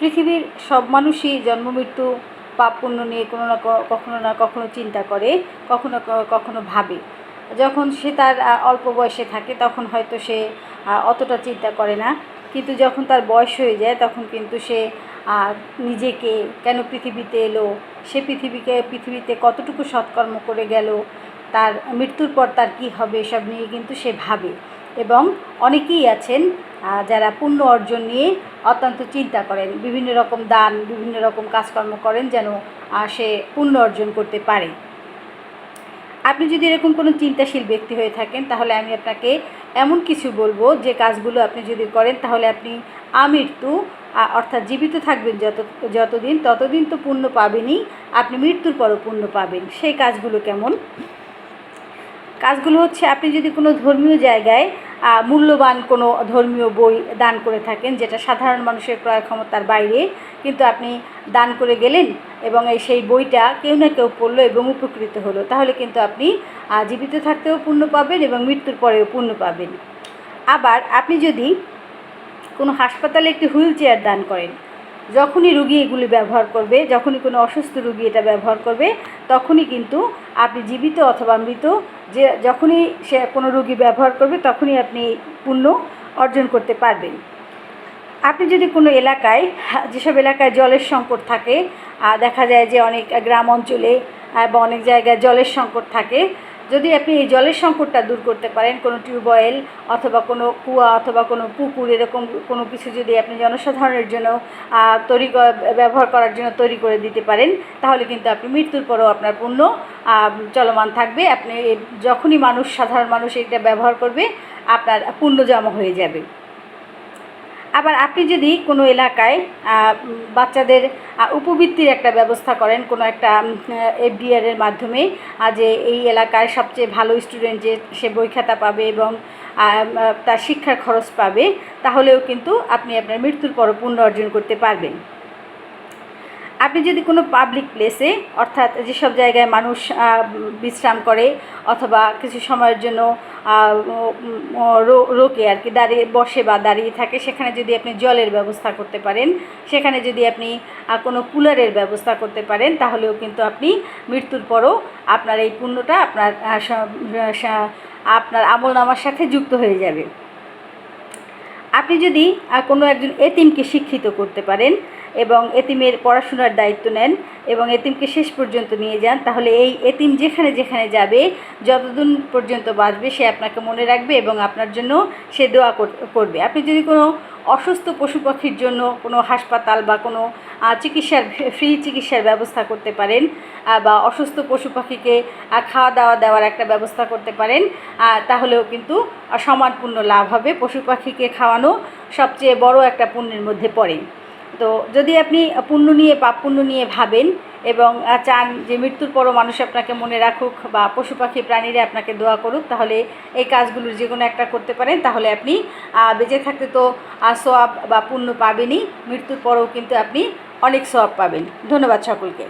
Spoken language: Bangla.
পৃথিবীর সব মানুষই জন্ম, মৃত্যু, পাপ, পুণ্য নিয়ে কোনো না কখনো না কখনো চিন্তা করে, কখনো কখনো ভাবে। যখন সে তার অল্প বয়সে থাকে, তখন হয়তো সে অতটা চিন্তা করে না। কিন্তু যখন তার বয়স হয়ে যায়, তখন কিন্তু সে নিজেকে কেন পৃথিবীতে এলো? সে পৃথিবীকে, পৃথিবীতে কতটুকু সৎকর্ম করে গেল? তার মৃত্যুর পর তার কী হবে? এসব নিয়ে কিন্তু সে ভাবে। এবং অনেকেই আছেন যারা পুণ্য অর্জন নিয়ে অত্যন্ত চিন্তা করেন, বিভিন্ন রকম দান, বিভিন্ন রকম কাজকর্ম করেন যেন সে পুণ্য অর্জন করতে পারে। আপনি যদি এরকম কোনো চিন্তাশীল ব্যক্তি হয়ে থাকেন, তাহলে আমি আপনাকে এমন কিছু বলব, যে কাজগুলো আপনি যদি করেন, তাহলে আপনি আমৃত্যু অর্থাৎ জীবিত থাকবেন যত, যতদিন, ততদিন তো পুণ্য পাবেনই, আপনি মৃত্যুর পরও পুণ্য পাবেন। সেই কাজগুলো কেমন? কাজগুলো হচ্ছে, আপনি যদি কোনো ধর্মীয় জায়গায় মূল্যবান কোনো ধর্মীয় বই দান করে থাকেন, যেটা সাধারণ মানুষের ক্রয় ক্ষমতার বাইরে। কিন্তু আপনি দান করে গেলেন এবং এই সেই বইটা কেউ না কেউ পড়ল এবং উপকৃত হলো। তাহলে কিন্তু আপনি জীবিত থাকতেও পুণ্য পাবেন এবং মৃত্যুর পরেও পুণ্য পাবেন। আবার আপনি যদি কোনো হাসপাতালে একটি হুইল চেয়ার দান করেন যখনই রুগী এগুলি ব্যবহার করবে, যখনই কোনো অসুস্থ রুগী এটা ব্যবহার করবে, তখনই কিন্তু আপনি জীবিত অথবা মৃত, যে যখনই সে কোনো রুগী ব্যবহার করবে, তখনই আপনি পুণ্য অর্জন করতে পারবেন। আপনি যদি কোনো এলাকায়, যেসব এলাকায় জলের সংকট থাকে দেখা যায় যে অনেক গ্রাম অঞ্চলে বা অনেক জায়গায় জলের সংকট থাকে যদি আপনি এই জলের সংকটটা দূর করতে পারেন, কোনো টিউবওয়েল অথবা কোনো কুয়া অথবা কোনো পুকুর, এরকম কোনো কিছু যদি আপনি জনসাধারণের জন্য তৈরি ব্যবহার করার জন্য তৈরি করে দিতে পারেন, তাহলে কিন্তু আপনি মৃত্যুর পরেও আপনার পুণ্য চলমান থাকবে। আপনি যখনই মানুষ, সাধারণ মানুষ এটা ব্যবহার করবে, আপনার পুণ্য জমা হয়ে যাবে। আবার আপনি যদি কোনো এলাকায় বাচ্চাদের উপবৃত্তির একটা ব্যবস্থা করেন, কোনো একটা এফডিআরের মাধ্যমে যে এই এলাকার সবচেয়ে ভালো স্টুডেন্ট যে সে বই খাতা পাবে এবং তার শিক্ষার খরচ পাবে, তাহলেও কিন্তু আপনি আপনার মৃত্যুর পর পুণ্য অর্জন করতে পারবেন। আপনি যদি কোনো পাবলিক প্লেসে অর্থাৎ যেসব জায়গায় মানুষ বিশ্রাম করে অথবা কিছু সময়ের জন্য রোকে আর কি, দাঁড়িয়ে বসে বা দাঁড়িয়ে থাকে, সেখানে যদি আপনি জলের ব্যবস্থা করতে পারেন, সেখানে যদি আপনি কোনো কুলারের ব্যবস্থা করতে পারেন, তাহলেও কিন্তু আপনি মৃত্যুর পরও আপনার এই পুণ্যটা আপনার আপনার আমল নামার সাথে যুক্ত হয়ে যাবে। আপনি যদি কোনো একজন এতিমকে শিক্ষিত করতে পারেন এবং এতিমের পড়াশোনার দায়িত্ব নেন এবং এতিমকে শেষ পর্যন্ত নিয়ে যান। তাহলে এই এতিম যেখানে যেখানে যাবে যতদিন পর্যন্ত বাঁচবে সে আপনাকে মনে রাখবে এবং আপনার জন্য সে দোয়া কর- করবে। আপনি যদি কোনো অসুস্থ পশু পাখির জন্য কোনো হাসপাতাল বা কোনো চিকিৎসার ফ্রি চিকিৎসার ব্যবস্থা করতে পারেন বা অসুস্থ পশু পাখিকে খাওয়া দাওয়া দেওয়ার একটা ব্যবস্থা করতে পারেন তাহলেও কিন্তু আহ, সমান পুণ্য লাভ হবে। পশু পাখিকে খাওয়ানো সবচেয়ে বড় একটা পুণ্যের মধ্যে পড়ে। তো যদি আপনি পুণ্য নিয়ে, পাপ পুণ্য নিয়ে ভাবেন এবং চান যে মৃত্যুর পরও মানুষ আপনাকে মনে রাখুক বা পশু পাখি প্রাণীরা আপনাকে দোয়া করুক, তাহলে এই কাজগুলোর যে কোনো একটা করতে পারেন। তাহলে আপনি বেঁচে থাকতে তো সোয়াব বা পুণ্য পাবেনই, মৃত্যুর পরেও কিন্তু আপনি অনেক সোয়াব পাবেন। ধন্যবাদ সকলকে।